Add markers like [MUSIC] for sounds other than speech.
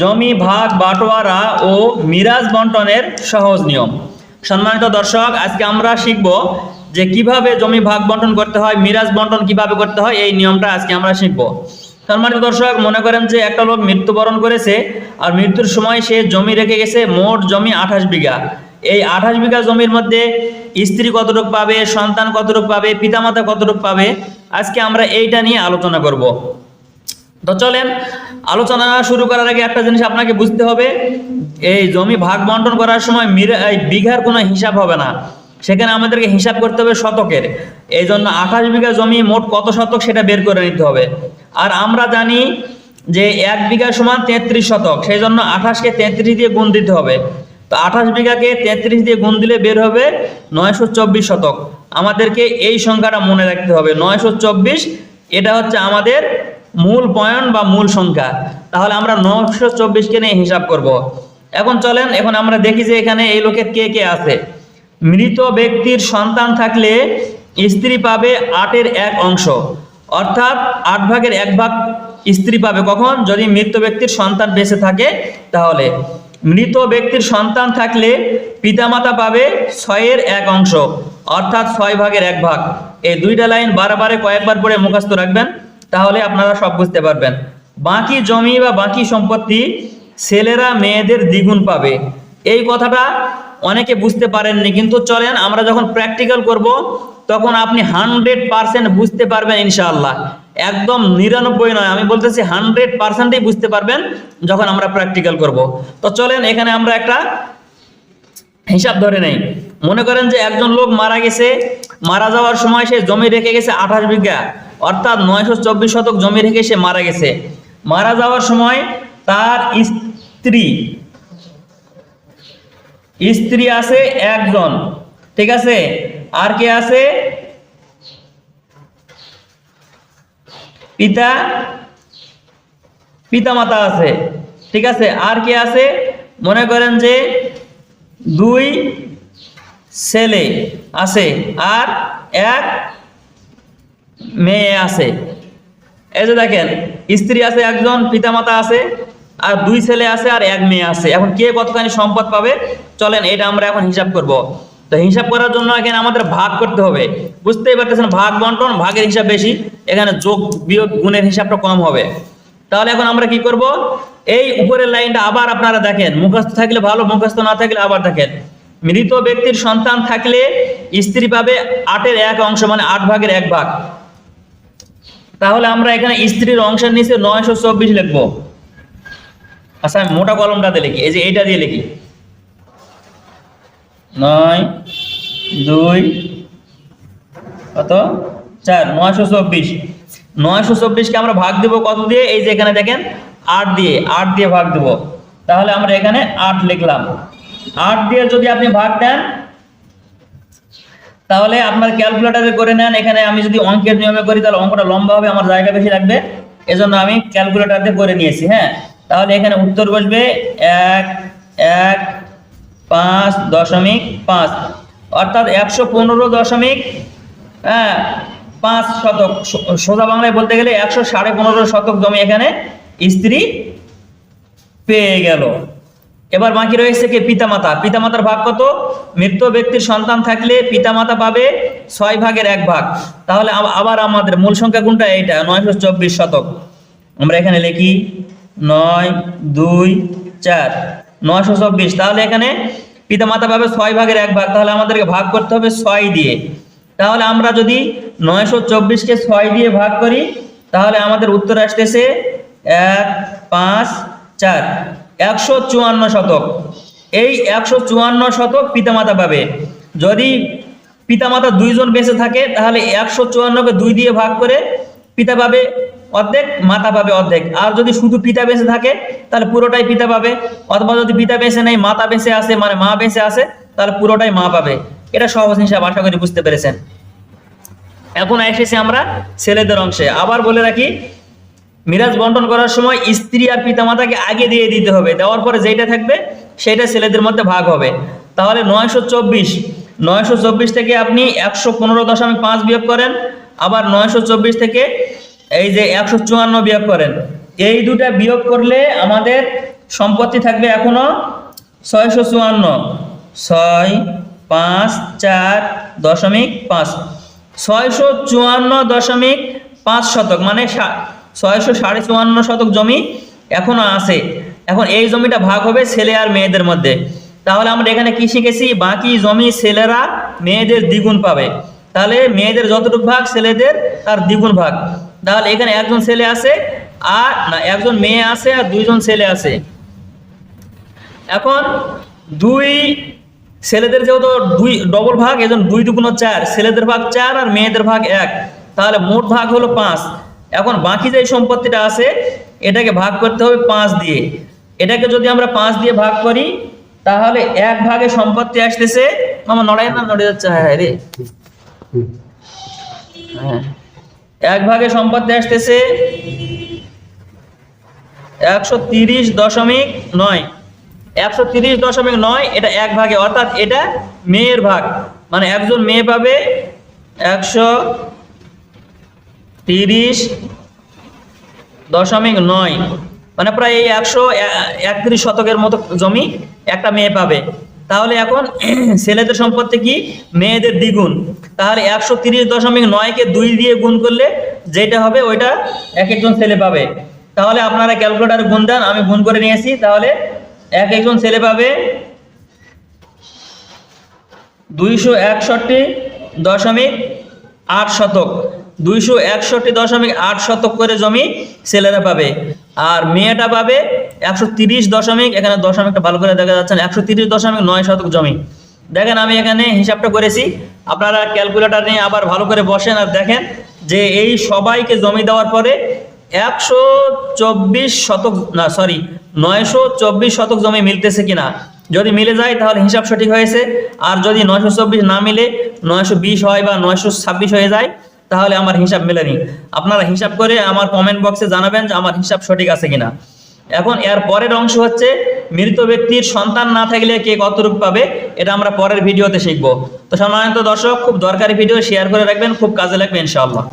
জমি, ভাগ, বাটোয়ারা ও মিরাজ বন্টনের সহজ নিয়ম। সম্মানিত দর্শক, আজকে আমরা শিখব যে কীভাবে জমি, ভাগ বন্টন করতে হয়, মিরাজ বন্টন কীভাবে করতে হয়, এই নিয়মটা আজকে আমরা শিখব। সম্মানিত দর্শক, মনে করেন যে একটা লোক মৃত্যুবরণ করেছে আর মৃত্যুর সময় সে জমি রেখে গেছে, মোট জমি আঠাশ বিঘা। এই আঠাশ বিঘা জমির মধ্যে স্ত্রী কতটুক পাবে, সন্তান কতটুক পাবে, পিতামাতা কতটুক পাবে, আজকে আমরা এইটা নিয়ে আলোচনা করব। তো চলেন, আলোচনা শুরু করার আগে একটা জিনিস আপনাকে বুঝতে হবে। এই জমি ভাগ বন্টন করার সময় বিঘার কোনো হিসাব হবে না। সেখানে আমাদেরকে হিসাব করতে হবে শতকের। এই জন্য আঠাশ বিঘা জমি মোট কত শতক সেটা বের করে নিতে হবে। আর আমরা জানি যে এক বিঘা সমান তেত্রিশ শতক সেই জন্য আঠাশকে তেত্রিশ দিয়ে গুণ দিতে হবে। তো আঠাশ বিঘাকে তেত্রিশ দিয়ে গুণ দিলে বের হবে নয়শো চব্বিশ শতক। আমাদেরকে এই সংখ্যাটা মনে রাখতে হবে, নয়শো চব্বিশ, এটা হচ্ছে আমাদের মূল পয়েন্ট বা মূল সংখ্যা। তাহলে আমরা নয়শো চব্বিশকে নিয়ে হিসাব করব। এখন চলেন, এখন আমরা দেখি যে এখানে এই লোকের কে কে আছে। মৃত ব্যক্তির সন্তান থাকলে স্ত্রী পাবে আটের এক অংশ। অর্থাৎ আট ভাগের এক ভাগ স্ত্রী পাবে কখন? যদি মৃত ব্যক্তির সন্তান বেঁচে থাকে, তাহলে। মৃত ব্যক্তির সন্তান থাকলে পিতামাতা পাবে ছয়ের এক অংশ, অর্থাৎ ছয় ভাগের এক ভাগ। এই দুইটা লাইন বারবারে কয়েকবার পরে মুখস্থ রাখবেন। তাহলে আপনারা সব বুঝতে পারবেন। বাকি জমি বা বাকি সম্পত্তি ছেলেরা মেয়েদের দ্বিগুণ পাবে। এই কথাটা অনেকে বুঝতে পারেননি, কিন্তু চলেন আমরা যখন প্র্যাকটিক্যাল করব, তখন আপনি হান্ড্রেড পার্সেন্ট বুঝতে পারবেন ইনশাআল্লাহ। একদম নিরানব্বই নয়, আমি বলতেছি হান্ড্রেড পার্সেন্টই বুঝতে পারবেন যখন আমরা প্র্যাকটিক্যাল করব। তো চলেন, এখানে আমরা একটা হিসাব ধরে নেই। মনে করেন যে একজন লোক মারা গেছে, মারা যাওয়ার সময় সে জমি রেখে গেছে আঠাশ বিঘা। অর্থাৎ নয়শো চব্বিশ শতক জমি রেখে সে মারা গেছে। মারা যাওয়ার সময় তার স্ত্রী স্ত্রী আছে একজন, ঠিক আছে? আর কে আছে? পিতা, পিতামাতা আছে, ঠিক আছে? আর কে আছে? মনে করেন যে দুই ছেলে আছে, আর এক মেয়ে আছে। এই যে দেখেন, স্ত্রী আছে একজন, পিতামাতা আছে, আর দুই ছেলে আছে আর এক মেয়ে আছে। এখন কে কতখানি সম্পদ পাবে? চলেন, এটা আমরা এখন হিসাব করব। তো হিসাব করার জন্য এখানে আমাদের ভাগ করতে হবে। বুঝতেই পারতেছেন, ভাগ বন্টন, ভাগের হিসাব বেশি, এখানে যোগ বিয়োগ গুণের হিসাবটা কম হবে। তাহলে এখন আমরা কি করব? এই উপরের লাইনটা আবার আপনারা দেখেন, মুখস্থ থাকলে ভালো, মুখস্থ না থাকলে আবার দেখেন। মৃত ব্যক্তির সন্তান থাকলে স্ত্রী পাবে আটের এক অংশ মানে আট ভাগের এক ভাগ। তাহলে আমরা এখানে স্ত্রীর অংশের নিচে নয়শো চব্বিশ লিখব। আচ্ছা আমি মোটা কলমটাতে লিখি, এই যে এইটা দিয়ে লিখি। নয়, দুই, কত? চার, নয়শো চব্বিশ। নয়শো চব্বিশকে আমরা ভাগ দেবো কত দিয়ে? এই যে এখানে দেখেন, আট দিয়ে আট দিয়ে ভাগ দেবো। তাহলে আমরা এখানে আট লিখলাম। আট দিয়ে যদি আপনি ভাগ দেন তাহলে আপনার ক্যালকুলেটারে করে নেন, এখানে আমি যদি অঙ্কের নিয়মে করি, তাহলে অঙ্কটা লম্বা হবে, আমার জায়গা বেশি লাগবে। এজন্য আমি ক্যালকুলেটারে করে নিয়েছি হ্যাঁ? তাহলে এখানে উত্তর বসবে এক এক, পাঁচ দশমিক পাঁচ। অর্থাৎ একশো পনেরো দশমিক হ্যাঁ পাঁচ শতক। সোজা বাংলায় বলতে গেলে একশো সাড়ে পনেরো শতক জমি এখানে স্ত্রী পেয়ে গেল। এবার বাকি রয়েছে কি? পিতামাতা। পিতামাতার ভাগ কত? মৃত ব্যক্তির সন্তান থাকলে পিতামাতা পাবে ছয় ভাগের এক ভাগ। তাহলে আব- আবার আমাদের মূল সংখ্যা কোনটা? এইটা, নয়শো চব্বিশ শতক। আমরা এখানে লিখি নয়, দুই, চার। নয়শো চব্বিশ। তাহলে এখানে পিতামাতা পাবে ছয় ভাগের এক ভাগ। তাহলে আমাদেরকে ভাগ করতে হবে ছয় দিয়ে। তাহলে আমরা যদি নয়শো চব্বিশকে ছয় দিয়ে ভাগ করি, তাহলে আমাদের উত্তর আসতেছে এক, পাঁচ, চার। একশো চুয়ান্ন শতক। এই একশো চুয়ান্ন শতক পিতামাতা পাবে। যদি পিতামাতা দুইজন বেঁচে থাকে, তাহলে একশো চুয়ান্নকে দুই দিয়ে ভাগ করে পিতা পাবে অর্ধেক, মাতা পাবে অর্ধেক। আর যদি শুধু পিতা বেঁচে থাকে, তাহলে পুরোটাই পিতা পাবে। অথবা যদি পিতা বেঁচে নেই, মাতা বেঁচে আছে মানে মা বেঁচে আছে, তাহলে পুরোটাই মা পাবে। এটা সহজ হিসাব, আশা করি বুঝতে পেরেছেন। এখন এসেছি আমরা ছেলেদের অংশে। আবার বলে রাখি মিরাজ বন্টন করার সময় স্ত্রী আর পিতামাতাকে আগে দিয়ে দিতে হবে। দেওয়ার পরে যেটা থাকবে সেটা ছেলেদের মধ্যে ভাগ হবে। তাহলে নয়শো চব্বিশ। নয়শো চব্বিশ থেকে আপনি একশো পনেরো দশমিক পাঁচ বিয়োগ করেন, আবার নয়শো চব্বিশ থেকে এই যে একশো চুয়ান্ন বিয়োগ করেন। এই দুটা বিয়োগ করলে আমাদের সম্পত্তি থাকবে এখনও ছয়শো চুয়ান্ন। ছয় পাঁচ চার দশমিক পাঁচ। ছয়শো চুয়ান্ন দশমিক পাঁচ শতক মানে ছয়শো সাড়ে চুয়ান্ন শতক জমি এখনও আছে। এখন এই জমিটা ভাগ হবে ছেলে আর মেয়েদের মধ্যে। তাহলে আমরা এখানে কি শিখেছি? বাকি জমি ছেলেরা মেয়েদের দ্বিগুণ পাবে। তাহলে মেয়েদের যতটুকু ভাগ, ছেলেদের তার দ্বিগুণ ভাগ। তাহলে এখানে একজন ছেলে আছে আর, না, একজন মেয়ে আছে আর দুইজন ছেলে আছে। এখন দুই ছেলেদের যেহেতু দুই ডবল ভাগ এজন দুই দুগুণ চার। ছেলেদের ভাগ চার আর মেয়েদের ভাগ এক। তাহলে মোট ভাগ হলো পাঁচ। এখন বাকি যে সম্পত্তিটা আছে, এটাকে ভাগ করতে হবে পাঁচ দিয়ে। এটাকে যদি আমরা পাঁচ দিয়ে ভাগ করি, তাহলে এক ভাগে সম্পত্তি আসতেছে। আমার নড়াই না নড়ে যাচ্ছে হ্যাঁ রে। হ্যাঁ। এক ভাগে সম্পত্তি আসতেছে একশো তিরিশ দশমিক নয়। একশো তিরিশ দশমিক নয়, এটা এক ভাগে, অর্থাৎ এটা মেয়ের ভাগ। মানে একজন মেয়ে পাবে একশো তিরিশ দশমিক নয়। মানে প্রায় এই একশো একত্রিশ শতকের মতো জমি একটা মেয়ে পাবে। তাহলে এখন [CLEARS THROAT] ছেলেদের সম্পত্তি কি? মেয়েদের দ্বিগুণ। তাহলে একশো তিরিশ দশমিক নয়কে দুই দিয়ে গুণ করলে যেটা হবে ওইটা এক একজন ছেলে পাবে। তাহলে আপনারা ক্যালকুলেটারে গুণ দেন, আমি গুণ করে নিয়েছি। তাহলে এক একজন ছেলে পাবে দুইশো একষট্টি দশমিক আট শতক। দুইশো একষট্টি দশমিক আট শতক করে জমি ছেলেরা পাবে। আর মেয়েটা পাবে একশো তিরিশ দশমিক, এখানে দশমিকটা ভালো করে দেখা যাচ্ছে একশো তিরিশ দশমিক নয় শতক জমি। দেখেন আমি এখানে হিসাবটা করেছি, আপনারা ক্যালকুলেটর নিয়ে আবার ভালো করে বসেন আর দেখেন যে এই সবাইকে জমি দেওয়ার পরে একশো চব্বিশ শতক, না সরি, নয়শো চব্বিশ শতক জমি মিলতেছে কিনা। যদি মিলে যায় তাহলে হিসাব সঠিক হয়েছে, আর যদি নয়শো চব্বিশ না মিলে, নয়শো বিশ হয় বা নয়শো ছাব্বিশ হয়ে যায় তাহলে আমার হিসাব মেলেনি। আপনারা হিসাব করে আমার কমেন্ট বক্সে জানাবেন যে আমার হিসাব সঠিক আছে কিনা। এখন এর পরের অংশ হচ্ছে, মৃত ব্যক্তির সন্তান না থাকলে কে কতটুকু পাবে, এটা আমরা পরের ভিডিওতে শিখব। তো সম্মানিত দর্শক, খুব দরকারি ভিডিও শেয়ার করে রাখবেন, খুব কাজে লাগবে, ইনশাআল্লাহ।